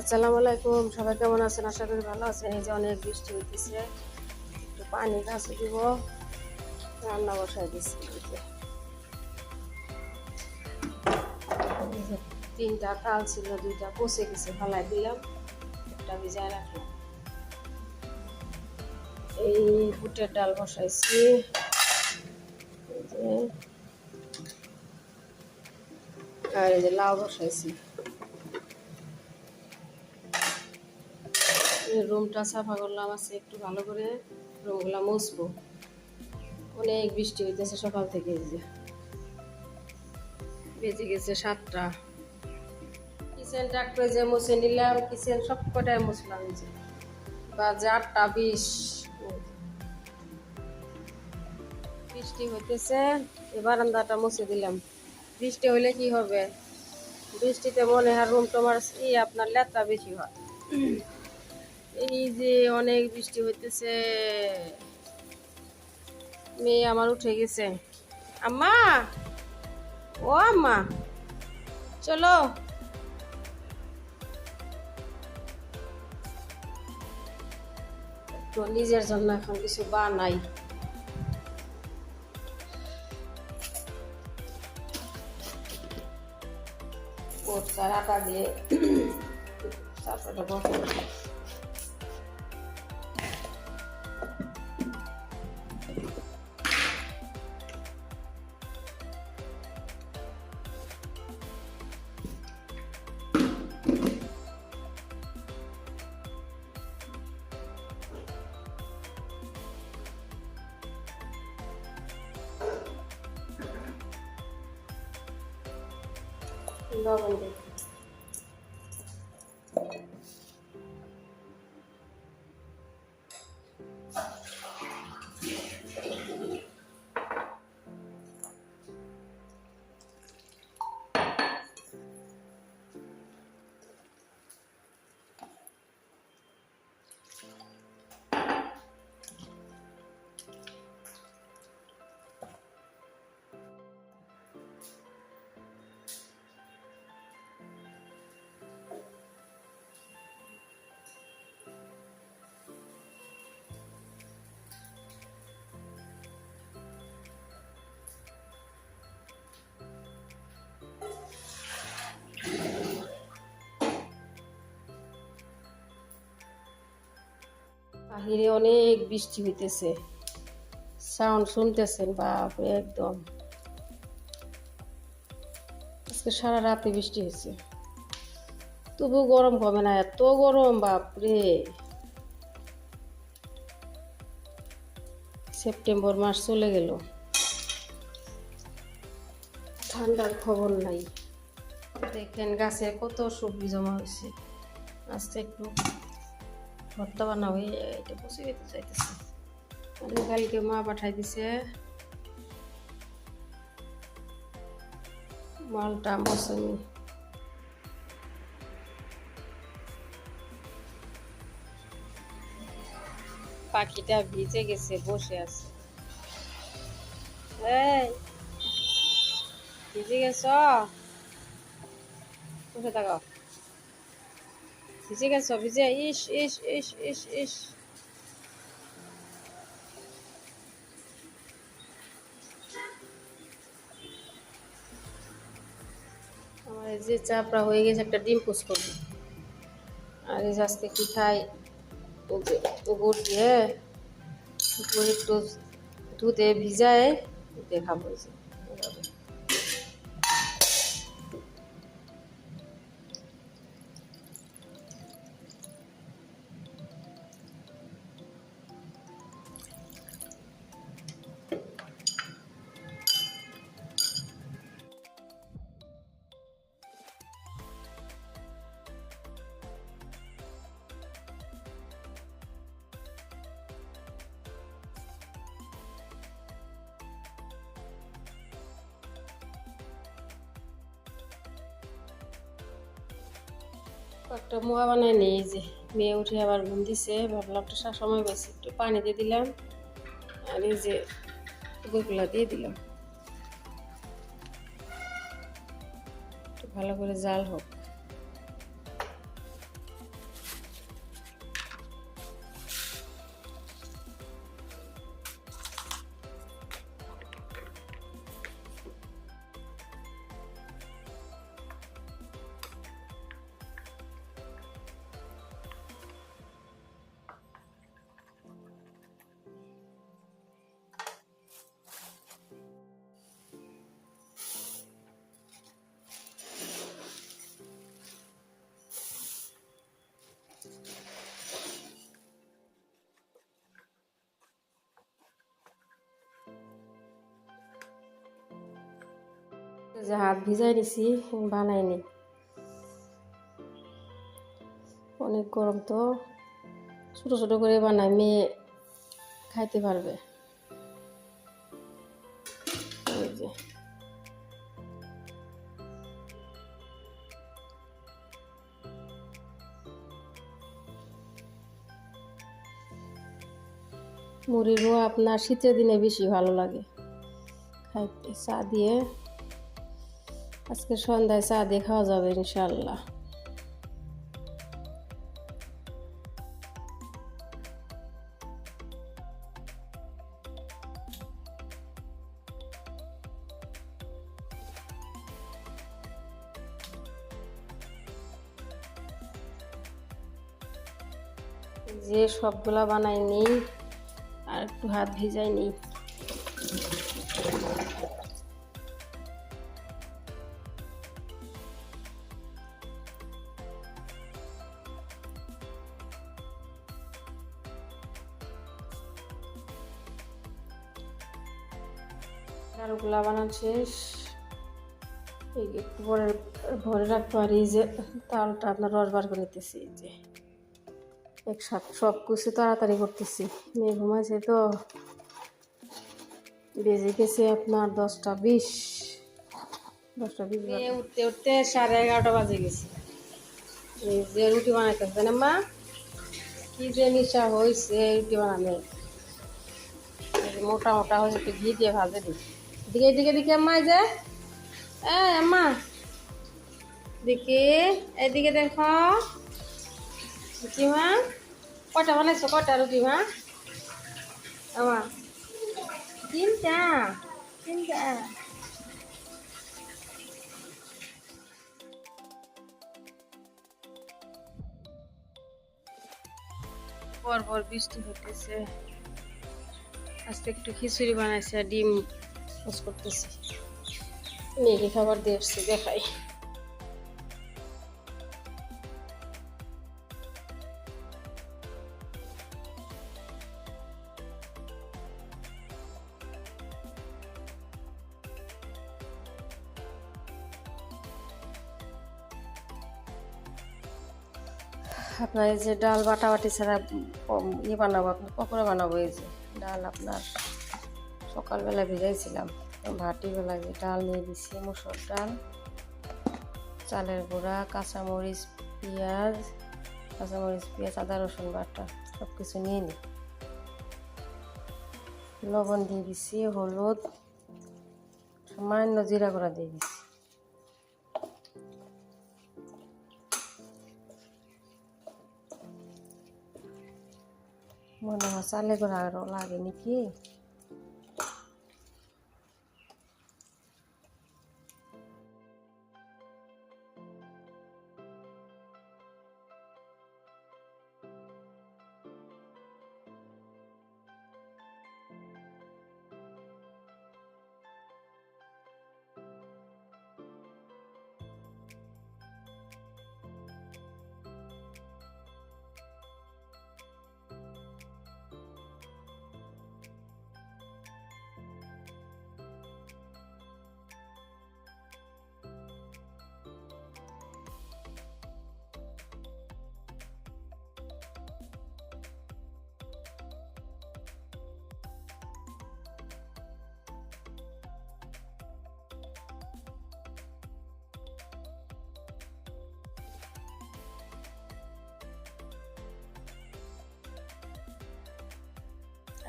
আসসালামু আলাইকুম, সবাই কেমন আছেন? আশা করি ভালো আছেন। এই যে অনেক বৃষ্টি হইতেছে, একটু পানি গাছে দিব, রান্না বসাই দিচ্ছি তিনটা কাল ছিল, দুইটা পচে গেছে, ফালাই দিলাম, একটা ভিজায় রাখলাম। এই বুটের ডাল বসাইছি। আর এই যে লাউ বসাইছি। রুমটা সাফা করলাম আছে একটু ভালো করে রুমগুলা মুছবো। অনেক বৃষ্টি হইতেছে সকাল থেকে যে। বেজে গেছে সাতটা। কিচেন এই যে মুছে নিলাম, কিচেন সব কটাই মুছলাম যে। বাজে আটটা বিশ। বৃষ্টি হইতেছে বারান্দাটা মুছে দিলাম। বৃষ্টি হইলে কি হবে? বৃষ্টিতে মনে হয় রুম তোমার ই, আপনার লেত্রা বেশি হয়। এই যে অনেক বৃষ্টি হইতেছে। মেয়ে আমার উঠে গেছে। আম্মা! ও আম্মা! চলো। তো নিজের জন্য এখন কিছু বানাই। আটা দিয়ে তারপরে বসে লবণ দিই বাহিরে অনেক বৃষ্টি হইতেছে। সাউন্ড শুনতেছেন, বাপরে, একদম। আজকে সারা রাতে বৃষ্টি হয়েছে তবু গরম কমে না, এত গরম, বাপরে। সেপ্টেম্বর মাস চলে গেল। ঠান্ডার খবর নাই। দেখেন গাছে কত সবজি জমা হয়েছে আজকে একটু ভর্তা এই এটা কালকে মা পাঠাই দিছে। মালটা মৌসুমি পাখিটা ভিজে গেছে, বসে আছে। এই, ভিজে গেছ? বসে থাকো। ভিজে গেছ ভিজে ইস ইস ইস ইস ইস। আমার যে চাপড়া হয়ে গেছে, একটা ডিম পোস্ট করব। আর এই আজকে কি খাই? গুড় দিয়ে গুড় একটু দুধে ভিজায়, দেখাবো এই একটা মোয়া বানায় নিই যে মেয়ে উঠে আবার ঘুম দিছে, ভাবলাম একটু সময় পাইছি, একটু পানি দিয়ে দিলাম, আর এই যে গোগুলা দিয়ে দিলাম। ভালো করে জাল হোক। যে হাত ভিজাই নিছি বানাইনি অনেক গরম তো ছোটো ছোটো করে বানাই মেয়ে খাইতে পারবে মুড়ির রোয়া আপনার শীতের দিনে বেশি ভালো লাগে খাইতে চা দিয়ে আজকে সন্ধ্যায় চা দিয়ে খাওয়া যাবে ইনশাল্লাহ যে সবগুলা বানাই নিই আর একটু হাত ভিজাই নিই আলুগুলা বানানো শেষ। এই একটু পরে ভরে রাখব আর এই যে তালটা আপনার রস বার করে নিতেছি যে একসাথে সব কিছু তাড়াতাড়ি করতেছি। মেয়ে ঘুমাইছে তো। বেজে গেছে আপনার দশটা বিশ। দশটা বিশ উঠতে উঠতে সাড়ে এগারোটা বাজে গেছে। এই যে রুটি বানাইতেছে না মা? কি যে নিশা হয়েছে রুটি বানানো মোটা মোটা হয়েছে, একটু ঘি দিয়ে ভাজে দিই। দিকে দিকে দিকে আম্মা যে। এই আম্মা। দিকে, এদিকে দেখো। রুটি মা। কটা বানাইছো? কটা রুটি মা? আমার তিনটা। তিনটা। পর পর বৃষ্টি হতেছে আজকে একটু খিচুড়ি বানাইছে, ডিম। পোস করতেছি। মেয়েকে খাবার দিয়ে আসছি, দেখাই। আপনার এই যে ডাল বাটা বাটি ছাড়া ইয়ে বানাবো আপনার পকোড়া বানাবো এই যে, ডাল আপনার। সকালবেলা ভেজাইছিলাম। ভাটিবেলা যে ডাল নিয়ে দিচ্ছি মুসুর ডাল, চালের গুঁড়া, কাঁচামরিচ, পেঁয়াজ কাঁচামরিচ, পেঁয়াজ, আদা, রসুন বাটা সব কিছু নিয়ে নিই লবণ দিয়ে দিচ্ছি হলুদ, সামান্য জিরা গুঁড়া দিয়ে দিচ্ছি মনে হয় চালে গুঁড়া আরও লাগে নাকি?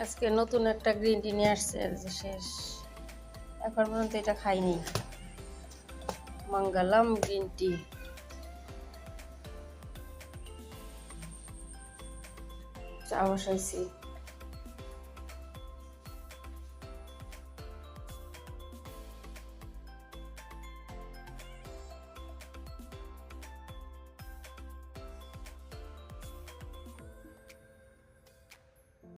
আজকে নতুন একটা গ্রিন টি নিয়ে আসছে যে শেষ। এখন পর্যন্ত এটা খাইনি। মঙ্গলম গ্রিন টি চা বসাইছি।